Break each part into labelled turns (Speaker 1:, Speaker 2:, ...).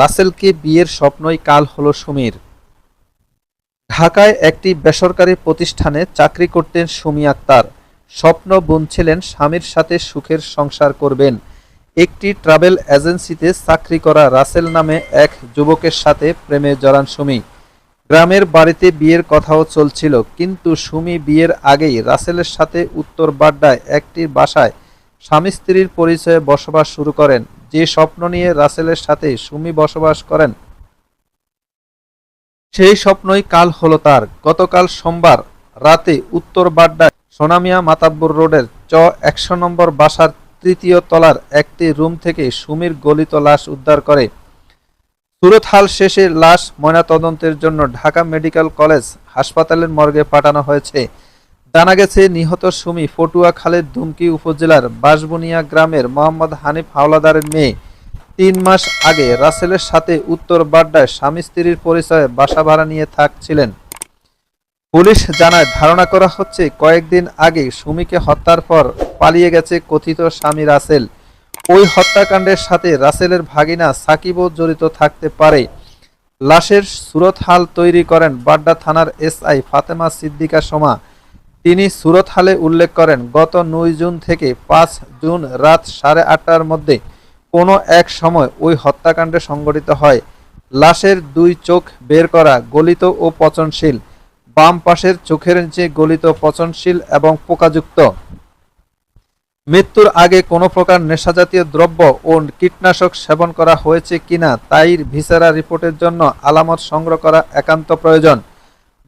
Speaker 1: রাসেলকে বিয়ের স্বপ্নই কাল হলো সুমির। ঢাকায় একটি বেসরকারি প্রতিষ্ঠানে চাকরি করতেন সুমি আক্তার। স্বপ্ন বুনছিলেন স্বামীর সাথে সুখের সংসার করবেন। একটি ট্রাভেল এজেন্সিতে চাকরি করা রাসেল নামে এক যুবকের সাথে প্রেমে জড়ান সুমি। গ্রামের বাড়িতে বিয়ের কথাও চলছিল, কিন্তু সুমি বিয়ের আগেই রাসেলের সাথে উত্তর বাড্ডায় একটি বাসায় স্বামী স্ত্রীর পরিচয়ে বসবাস শুরু করেন। যে স্বপ্ন নিয়ে রাসেলের সাথে সুমি বসবাস করেন, সেই স্বপ্নই কাল হলো তার। গতকাল সোমবার রাতে উত্তর বাড্ডায় সোনামিয়া মাতাব্বর রোডের চ একশো নম্বর বাসার তৃতীয় তলার একটি রুম থেকে সুমির গলিত লাশ উদ্ধার করে। সুরতহাল শেষে লাশ ময়নাতদন্তের জন্য ঢাকা মেডিকেল কলেজ হাসপাতালের মর্গে পাঠানো হয়েছে। জানা গেছে নিহত সুমি পটুয়াখালীর দুমকি উপজেলার বাঁশবুনিয়া গ্রামের মোহাম্মদ হানিফ হাওলাদারের মেয়ে। তিন মাস আগে রাসেলের সাথে উত্তর বাড্ডায় স্বামী স্ত্রীর পরিচয়ে বাসা ভাড়া নিয়ে থাকছিলেন। পুলিশ জানায়, ধারণা করা হচ্ছে কয়েকদিন আগে সুমিকে হত্যার পর পালিয়ে গেছে কথিত স্বামী রাসেল। ওই হত্যাকাণ্ডের সাথে রাসেলের ভাগিনা সাকিবও জড়িত থাকতে পারে। লাশের সুরতহাল তৈরি করেন বাড্ডা থানার এসআই ফাতেমা সিদ্দিকা সোমা। তিনি সুরতহালে উল্লেখ করেন, গত নয় জুন থেকে পাঁচ জুন রাত সাড়ে আটটার মধ্যে কোনো এক সময় ওই হত্যাকাণ্ডে সংঘটিত হয়। লাশের দুই চোখ বের করা গলিত ও পচনশীল, বাম পাশের চোখের নিচে গলিত পচনশীল এবং পোকাযুক্ত। মৃত্যুর আগে কোনো প্রকার নেশাজাতীয় দ্রব্য ও কীটনাশক সেবন করা হয়েছে কিনা তাই ভিসেরা রিপোর্টের জন্য আলামত সংগ্রহ করা একান্ত প্রয়োজন।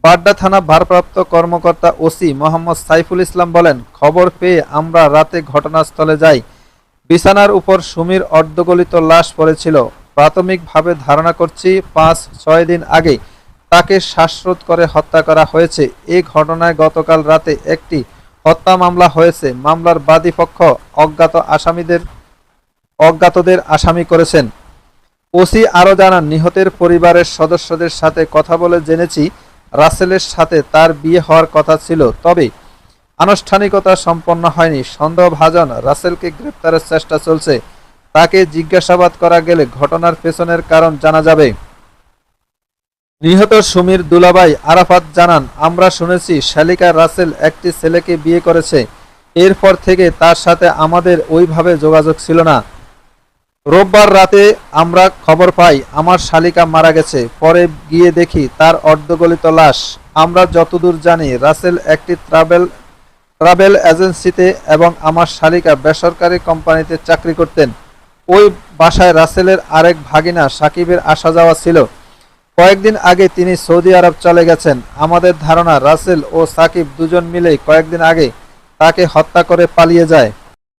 Speaker 1: বাড্ডা থানা ভারপ্রাপ্ত কর্মকর্তা ওসি মোহাম্মদ সাইফুল ইসলাম বলেন, খবর পেয়ে আমরা রাতে ঘটনাস্থলে যাই। বিছানার উপর সুমির অর্ধগলিত লাশ পড়েছিল। প্রাথমিকভাবে ধারণা করছি পাঁচ, ছয় দিন আগে তাকে শ্বাসরোধ করে হত্যা করা হয়েছে। এই ঘটনায় গতকাল রাতে একটি হত্যা মামলা হয়েছে। মামলার বাদী পক্ষ অজ্ঞাত আসামিদের, অজ্ঞাতদের আসামি করেছেন। ওসি আরও জানান, নিহতের পরিবারের সদস্যদের সাথে কথা বলে জেনেছি রাসেলের সাথে তার বিয়ে হওয়ার কথা ছিল, তবে আনুষ্ঠানিকতা সম্পন্ন হয়নি। সন্দেহভাজন রাসেলকে গ্রেপ্তারের চেষ্টা চলছে। তাকে জিজ্ঞাসাবাদ করা গেলে ঘটনার পেছনের কারণ জানা যাবে। নিহত সুমির দুলাবাই আরাফাত জানান, আমরা শুনেছি শালিকা রাসেল একটি ছেলেকে বিয়ে করেছে। এরপর থেকে তার সাথে আমাদের ওইভাবে যোগাযোগ ছিল না। রোববার রাতে আমরা খবর পাই, আমার শালিকা মারা গেছে। পরে গিয়ে দেখি তার অর্ধগলিত লাশ। আমরা যতদূর জানি, রাসেল একটি ট্রাভেল ট্রাভেল এজেন্সিতে এবং আমার শালিকা বেসরকারি কোম্পানিতে চাকরি করতেন। ওই বাসায় রাসেলের আরেক ভাগিনা সাকিবের আসা যাওয়া ছিল। কয়েকদিন আগে তিনি সৌদি আরব চলে গেছেন। আমাদের ধারণা, রাসেল ও সাকিব দুজন মিলেই কয়েকদিন আগে তাকে হত্যা করে পালিয়ে যায়।